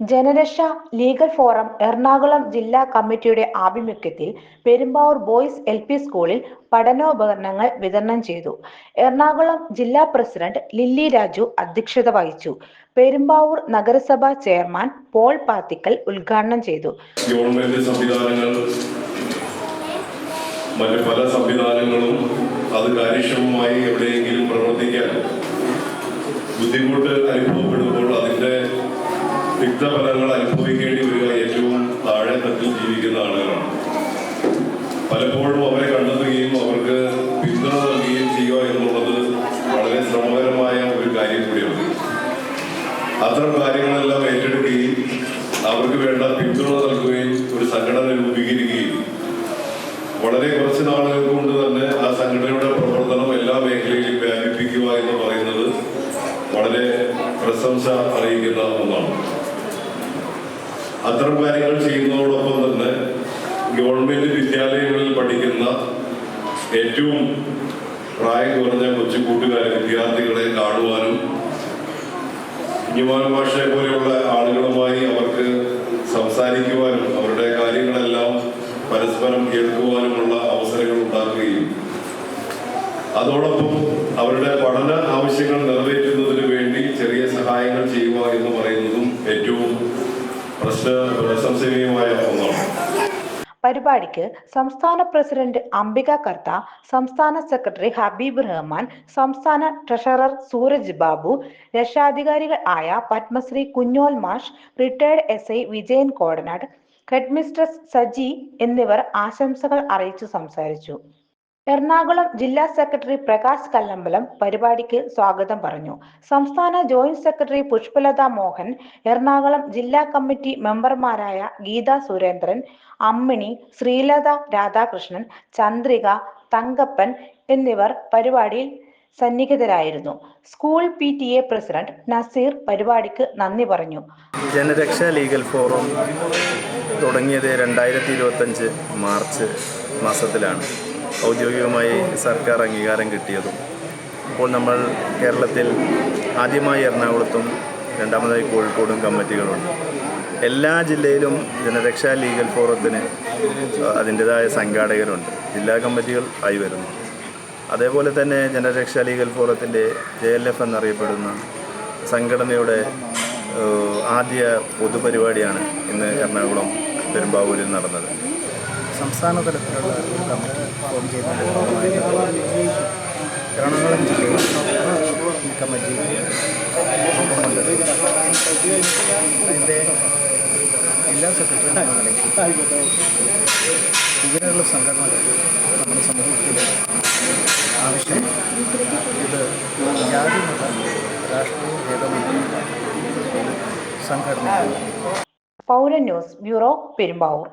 Janaraksha legal forum Ernakulam ജില്ലാ കമ്മിറ്റിയുടെ ആഭിമുഖ്യത്തിൽ പെരുമ്പാവൂർ ബോയ്സ് എൽ പി സ്കൂളിൽ പഠനോപകരണങ്ങൾ വിതരണം ചെയ്തു. എറണാകുളം ജില്ലാ പ്രസിഡന്റ് ലില്ലി രാജു അധ്യക്ഷത വഹിച്ചു. പെരുമ്പാവൂർ നഗരസഭാ ചെയർമാൻ പോൾ പാത്തിക്കൽ ഉദ്ഘാടനം ചെയ്തു. ഗവൺമെന്റ് പല സംവിധാനങ്ങളും അത് കാര്യക്ഷമമായി എവിടെയെങ്കിലും പ്രവർത്തിക്കാൻ ബുദ്ധിമുട്ട് അനുഭവപ്പെടുമ്പോൾ അതിന്റെ തിക്തഫലങ്ങൾ അനുഭവിക്കേണ്ടി വരിക ഏറ്റവും താഴെ തട്ടിൽ ജീവിക്കുന്ന ആളുകളാണ്. പലപ്പോഴും അവരെ കണ്ടെത്തുകയും അവർക്ക് പിന്തുണ നൽകുകയും ചെയ്യുക എന്നുള്ളത് വളരെ ശ്രമകരമായ ഒരു കാര്യം കൂടിയാണ്. അത്തരം കാര്യങ്ങളെല്ലാം ഏറ്റെടുക്കുകയും അവർക്ക് വേണ്ട പിന്തുണ നൽകുകയും ഒരു സംഘടന രൂപീകരിക്കുകയും. വളരെ കുറച്ച് നാളുകൾ കൊണ്ട് തന്നെ ആ സംഘടനയുടെ പ്രവർത്തനം എല്ലാ മേഖലയിലും വ്യാപിപ്പിക്കുക എന്ന് പറയുന്നത് വളരെ പ്രശംസ അറിയിക്കുന്ന ഒന്നാണ്. അത്തരം കാര്യങ്ങൾ ചെയ്യുന്നതോടൊപ്പം തന്നെ ഗവൺമെന്റ് വിദ്യാലയങ്ങളിൽ പഠിക്കുന്ന ഏറ്റവും പ്രായം കുറഞ്ഞ കൊച്ചു കൂട്ടുകാരെ വിദ്യാർത്ഥികളെ കാണുവാനും കുഞ്ഞുമാൻ ഭാഷയെ പോലെയുള്ള ആളുകളുമായി അവർക്ക് സംസാരിക്കുവാനും അവരുടെ കാര്യങ്ങളെല്ലാം പരസ്പരം കേൾക്കുവാനുമുള്ള അവസരങ്ങൾ ഉണ്ടാക്കുകയും അതോടൊപ്പം അവരുടെ പഠന ആവശ്യങ്ങൾ നിറവേറ്റുന്നതിന് വേണ്ടി ചെറിയ സഹായങ്ങൾ ചെയ്യുക എന്ന് പറയുന്നതും ഏറ്റവും പ്രശ്ന പരിപാടിക്ക് സംസ്ഥാന പ്രസിഡന്റ് അംബിക കർത്ത സംസ്ഥാന സെക്രട്ടറി ഹബീബ് റഹ്മാൻ സംസ്ഥാന ട്രഷറർ സൂരജ് ബാബു രക്ഷാധികാരികൾ ആയ പത്മശ്രീ കുഞ്ഞോൽ മാഷ് retired S I Vijayan Kodanad headmistress Saji എന്നിവർ ആശംസകൾ അറിയിച്ചു സംസാരിച്ചു. എറണാകുളം ജില്ലാ സെക്രട്ടറി പ്രകാശ് കല്ലമ്പലം പരിപാടിക്ക് സ്വാഗതം പറഞ്ഞു. സംസ്ഥാന ജോയിന്റ് സെക്രട്ടറി പുഷ്പലത മോഹൻ എറണാകുളം ജില്ലാ കമ്മിറ്റി മെമ്പർമാരായ ഗീത സുരേന്ദ്രൻ അമ്മിണി ശ്രീലത രാധാകൃഷ്ണൻ ചന്ദ്രിക തങ്കപ്പൻ എന്നിവർ പരിപാടിയിൽ സന്നിഹിതരായിരുന്നു. School P T A president Nazeer പരിപാടിക്ക് നന്ദി പറഞ്ഞു. ജനരക്ഷാ ലീഗൽ ഫോറം തുടങ്ങിയത് രണ്ടായിരത്തി ഇരുപത്തഞ്ച് മാർച്ച് മാസത്തിലാണ്. ഔദ്യോഗികമായി സർക്കാർ അംഗീകാരം കിട്ടിയതും. ഇപ്പോൾ നമ്മൾ കേരളത്തിൽ ആദ്യമായി എറണാകുളത്തും രണ്ടാമതായി കോഴിക്കോടും കമ്മിറ്റികളുണ്ട്. എല്ലാ ജില്ലയിലും ജനരക്ഷാ ലീഗൽ ഫോറത്തിന് അതിന്റെതായ സംഘാടകരുണ്ട്. ജില്ലാ കമ്മിറ്റികൾ ആയി വരുന്നു. അതേപോലെ തന്നെ ജനരക്ഷാ ലീഗൽ ഫോറത്തിന്റെ ജെ എൽ എഫ് എന്നറിയപ്പെടുന്ന സംഘടനയുടെ ആദ്യ പൊതുപരിപാടിയാണ് ഇന്ന് എറണാകുളം പെരുമ്പാവൂരിൽ നടന്നത്. സംസ്ഥാന തലത്തിലുള്ള ഒരു കമ്മിറ്റി ഫോം ചെയ്യുന്നുണ്ട് എറണാകുളം ജില്ലയിൽ ഈ കമ്മിറ്റി രൂപം അതിന്റെ ജില്ലാ സെക്രട്ടറി എന്ന നിലയ്ക്ക് ഇങ്ങനെയുള്ള സംഘടനകൾ നമ്മുടെ സമൂഹത്തിൽ ആവശ്യം. ഇത് ജാതി രാഷ്ട്രീയ ഭേദമില്ല സംഘടന പൗര ന്യൂസ് ബ്യൂറോ പെരുമ്പാവൂർ.